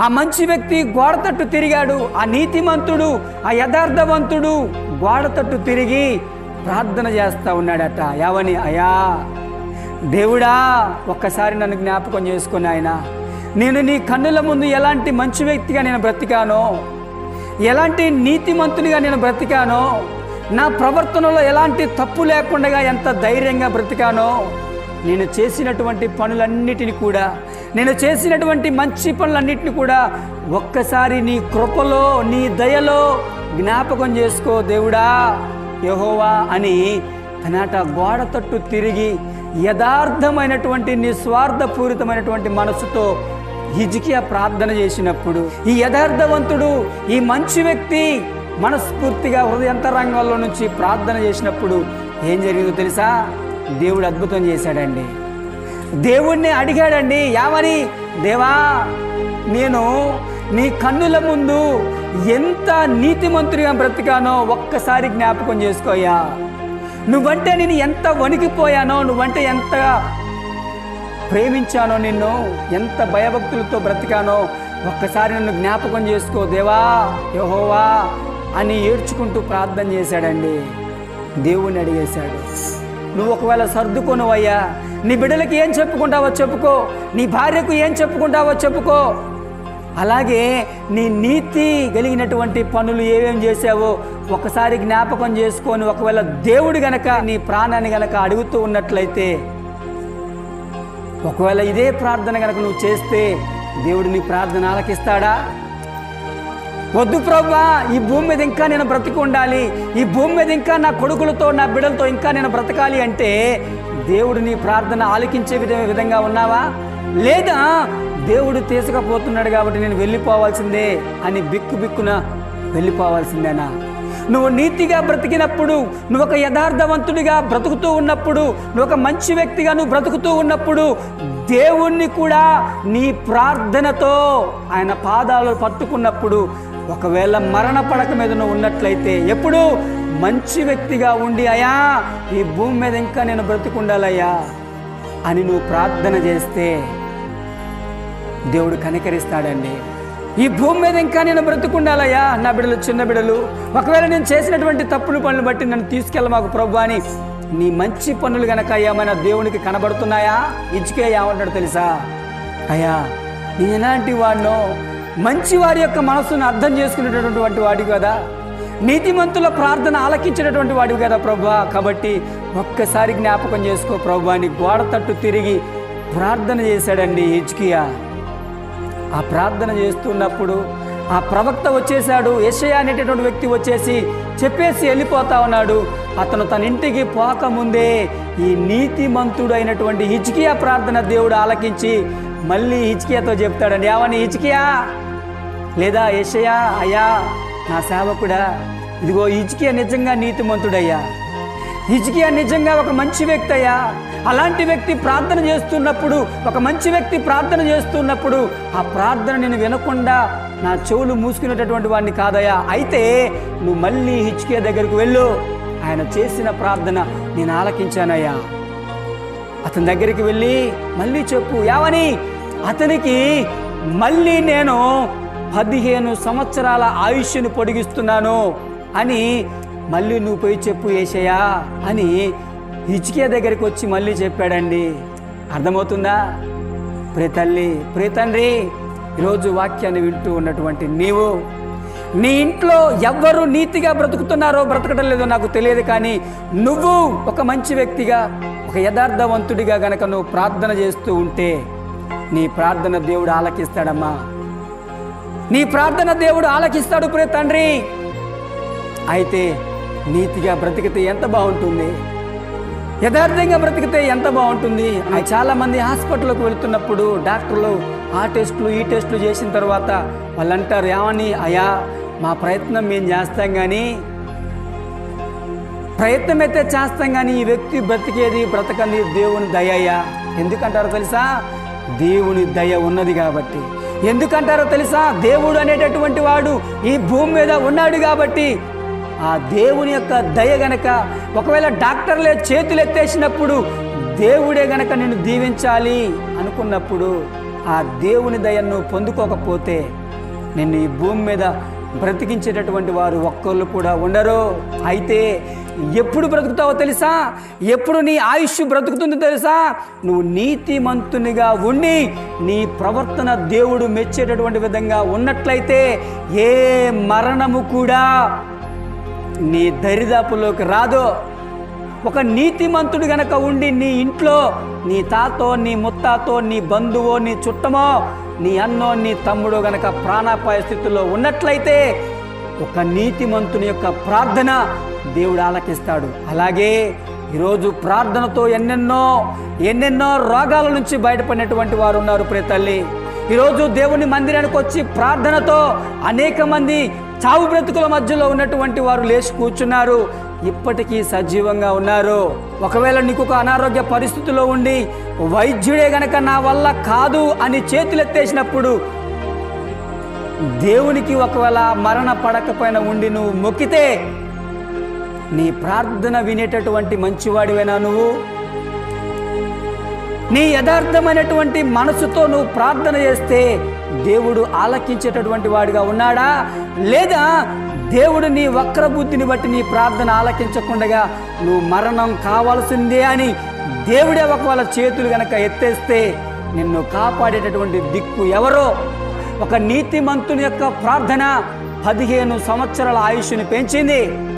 ఆ మంచి వ్యక్తి గోడ తట్టు తిరిగాడు ఆ నీతిమంతుడు ఆ యథార్థవంతుడు గోడ తట్టు తిరిగి ప్రార్థన చేస్తూ ఉన్నాడట. యావని అయా దేవుడా ఒక్కసారి నన్ను జ్ఞాపకం చేసుకుని ఆయన నేను నీ కన్నుల ముందు ఎలాంటి మంచి వ్యక్తిగా నేను బ్రతికానో ఎలాంటి నీతిమంతునిగా నేను బ్రతికానో నా ప్రవర్తనలో ఎలాంటి తప్పు లేకుండా ఎంత ధైర్యంగా బ్రతికానో నేను చేసినటువంటి పనులన్నిటిని కూడా నేను చేసినటువంటి మంచి పనులన్నింటినీ కూడా ఒక్కసారి నీ కృపలో నీ దయలో జ్ఞాపకం చేసుకో దేవుడా యహోవా అని తనట గోడ తట్టు తిరిగి యథార్థమైనటువంటి నిస్వార్థపూరితమైనటువంటి మనసుతో హిజికియా ప్రార్థన చేసినప్పుడు ఈ యథార్థవంతుడు ఈ మంచి వ్యక్తి మనస్ఫూర్తిగా హృదయంతరంగంలో నుంచి ప్రార్థన చేసినప్పుడు ఏం జరిగిందో తెలుసా? దేవుడు అద్భుతం చేశాడండి. దేవుణ్ణి అడిగాడండి యావని దేవా నేను నీ కన్నుల ముందు ఎంత నీతిమంతుడిగా బ్రతికానో ఒక్కసారి జ్ఞాపకం చేసుకోయా నువ్వంటే నేను ఎంత వణికిపోయానో నువ్వంటే ఎంత ప్రేమించానో నిన్ను ఎంత భయభక్తులతో బ్రతికానో ఒక్కసారి నన్ను జ్ఞాపకం చేసుకో దేవా యహోవా అని ఏడ్చుకుంటూ ప్రార్థన చేశాడండి. దేవుణ్ణి అడిగేశాడు నువ్వు ఒకవేళ సర్దుకోనువయ్యా నీ బిడ్డలకి ఏం చెప్పుకుంటావో చెప్పుకో. నీ భార్యకు ఏం చెప్పుకుంటావో చెప్పుకో. అలాగే నీ నీతి కలిగినటువంటి పనులు ఏమేం చేసావో ఒకసారి జ్ఞాపకం చేసుకొని ఒకవేళ దేవుడు గనక నీ ప్రాణాన్ని గనక అడుగుతూ ఉన్నట్లయితే ఒకవేళ ఇదే ప్రార్థన కనుక నువ్వు చేస్తే దేవుడు నీ ప్రార్థన ఆలకిస్తాడా? వద్దు ప్రభా ఈ భూమి మీద ఇంకా నేను బ్రతికి ఉండాలి. ఈ భూమి మీద ఇంకా నా కొడుకులతో నా బిడ్డలతో ఇంకా నేను బ్రతకాలి అంటే దేవుడు నీ ప్రార్థన ఆలకించే విధంగా ఉన్నావా? లేదా దేవుడు తీసుకపోతున్నాడు కాబట్టి నేను వెళ్ళిపోవాల్సిందే అని బిక్కు బిక్కున వెళ్ళిపోవాల్సిందేనా? నువ్వు నీతిగా బ్రతికినప్పుడు నువ్వు ఒక యథార్థవంతుడిగా బ్రతుకుతూ ఉన్నప్పుడు నువ్వు ఒక మంచి వ్యక్తిగా నువ్వు బ్రతుకుతూ ఉన్నప్పుడు దేవుణ్ణి కూడా నీ ప్రార్థనతో ఆయన పాదాలు పట్టుకున్నప్పుడు ఒకవేళ మరణ పడక మీద నువ్వు ఉన్నట్లయితే ఎప్పుడు మంచి వ్యక్తిగా ఉండి అయా ఈ భూమి మీద ఇంకా నేను బ్రతుకుండాలయ్యా అని నువ్వు ప్రార్థన చేస్తే దేవుడు కనికరిస్తాడండి. ఈ భూమి మీద ఇంకా నేను బ్రతుకుండాలయ్యా నా బిడ్డలు చిన్న బిడ్డలు ఒకవేళ నేను చేసినటువంటి తప్పులు పనులు బట్టి నన్ను తీసుకెళ్ళ మాకు ప్రభు అని నీ మంచి పనులు గనక ఏమైనా దేవునికి కనబడుతున్నాయా? ఇచ్చుకే ఏమంటాడు తెలుసా? అయ్యా నేను ఎలాంటి వాడినో మంచి వారి యొక్క మనసును అర్థం చేసుకునేటటువంటి వాడివి కదా. నీతిమంతుల ప్రార్థన ఆలకించినటువంటి వాడివి కదా ప్రభా. కాబట్టి ఒక్కసారి జ్ఞాపకం చేసుకో ప్రభు అని గోడ తట్టు తిరిగి ప్రార్థన చేశాడండి హెచ్కియా ఆ ప్రార్థన చేస్తున్నప్పుడు ఆ ప్రవక్త వచ్చేసాడు యశయ అనేటటువంటి వ్యక్తి వచ్చేసి చెప్పేసి వెళ్ళిపోతా ఉన్నాడు. అతను తన ఇంటికి పోకముందే ఈ నీతిమంతుడు అయినటువంటి హిచ్కియా ప్రార్థన దేవుడు ఆలకించి మళ్ళీ హిచ్కియాతో చెప్తాడండి. ఏమని హిచ్కియా లేదా యెషయా అయ్యా నా సేవకుడా ఇదిగో హిజ్కియా నిజంగా నీతిమంతుడయ్యా. హిజ్కియా నిజంగా ఒక మంచి వ్యక్తి అయ్యా అలాంటి వ్యక్తి ప్రార్థన చేస్తున్నప్పుడు ఒక మంచి వ్యక్తి ప్రార్థన చేస్తున్నప్పుడు ఆ ప్రార్థన నేను వినకుండా నా చెవులు మూసుకునేటటువంటి వాడిని కాదయ్యా. అయితే నువ్వు మళ్ళీ హిచ్కే దగ్గరకు వెళ్ళు. ఆయన చేసిన ప్రార్థన నేను ఆలకించానయ్యా. అతని దగ్గరికి వెళ్ళి మళ్ళీ చెప్పు యావని అతనికి మళ్ళీ నేను పదిహేను సంవత్సరాల ఆయుష్ను పొడిగిస్తున్నాను అని మళ్ళీ నువ్వు పోయి చెప్పు ఏసయ్యా అని హిచ్కియా దగ్గరికి వచ్చి మళ్ళీ చెప్పాడండి. అర్థమవుతుందా? ప్రే తల్లి ప్రే తండ్రి ఈరోజు వాక్యాన్ని వింటూ ఉన్నటువంటి నీవు నీ ఇంట్లో ఎవ్వరు నీతిగా బ్రతుకుతున్నారో బ్రతకడం లేదో నాకు తెలియదు కానీ నువ్వు ఒక మంచి వ్యక్తిగా ఒక యథార్థవంతుడిగా గనక నువ్వు ప్రార్థన చేస్తూ ఉంటే నీ ప్రార్థన దేవుడు ఆలకిస్తాడమ్మా. నీ ప్రార్థన దేవుడు ఆలకిస్తాడు ప్రే తండ్రి. అయితే నీతిగా బ్రతికితే ఎంత బాగుంటుంది? యథార్థంగా బ్రతికితే ఎంత బాగుంటుంది? ఆ చాలా మంది హాస్పిటల్కి వెళ్తున్నప్పుడు డాక్టర్లు ఆ టెస్టులు ఈ టెస్టులు చేసిన తర్వాత వాళ్ళు అంటారు ఏమని? అయా మా ప్రయత్నం మేము చేస్తాం కానీ ప్రయత్నం అయితే చేస్తాం కానీ ఈ వ్యక్తి బ్రతికేది బ్రతకంది దేవుని దయ ఎందుకంటారో తెలుసా? దేవుని దయ ఉన్నది కాబట్టి. ఎందుకంటారో తెలుసా? దేవుడు అనేటటువంటి వాడు ఈ భూమి మీద ఉన్నాడు కాబట్టి ఆ దేవుని యొక్క దయ గనక ఒకవేళ డాక్టర్లే చేతులు ఎత్తేసినప్పుడు దేవుడే గనక నిన్ను దీవించాలి అనుకున్నప్పుడు ఆ దేవుని దయను పొందుకోకపోతే నిన్ను ఈ భూమి మీద బ్రతికించేటటువంటి వారు ఒక్కళ్ళు కూడా ఉండరు. అయితే ఎప్పుడు బ్రతుకుతావో తెలుసా? ఎప్పుడు నీ ఆయుష్ బ్రతుకుతుందో తెలుసా? నువ్వు నీతిమంతునిగా ఉండి నీ ప్రవర్తన దేవుడు మెచ్చేటటువంటి విధంగా ఉన్నట్లయితే ఏ మరణము కూడా నీ దరిదాపులోకి రాదు. ఒక నీతిమంతుడు గనక ఉండి నీ ఇంట్లో నీ తాతో నీ ముత్తాతో నీ బంధువో నీ చుట్టమో నీ అన్నో నీ తమ్ముడో గనక ప్రాణాపాయ స్థితిలో ఉన్నట్లయితే ఒక నీతిమంతుని యొక్క ప్రార్థన దేవుడు ఆలకిస్తాడు. అలాగే ఈరోజు ప్రార్థనతో ఎన్నెన్నో ఎన్నెన్నో రోగాల నుంచి బయటపడినటువంటి వారు ఉన్నారు ప్రే తల్లి. ఈరోజు దేవుని మందిరానికి వచ్చి ప్రార్థనతో అనేక మంది చావు బ్రతుకుల మధ్యలో ఉన్నటువంటి వారు లేచి కూర్చున్నారు. ఇప్పటికీ సజీవంగా ఉన్నారు. ఒకవేళ నీకు ఒక అనారోగ్య పరిస్థితిలో ఉండి వైద్యుడే గనక నా వల్ల కాదు అని చేతులెత్తేసినప్పుడు దేవునికి ఒకవేళ మరణ పడకపోయినా ఉండి నువ్వు మొక్కితే నీ ప్రార్థన వినేటటువంటి మంచివాడివైనా నువ్వు. నీ యథార్థమైనటువంటి మనసుతో నువ్వు ప్రార్థన చేస్తే దేవుడు ఆలకించేటటువంటి వాడిగా ఉన్నాడా? లేదా దేవుడు నీ వక్ర బుద్ధిని బట్టి నీ ప్రార్థన ఆలకించకుండా నువ్వు మరణం కావాల్సిందే అని దేవుడే ఒకవేళ చేతులు గనక ఎత్తేస్తే నిన్ను కాపాడేటటువంటి దిక్కు ఎవరో ఒక నీతిమంతుని యొక్క ప్రార్థన పదిహేను సంవత్సరాల ఆయుష్ని పెంచింది.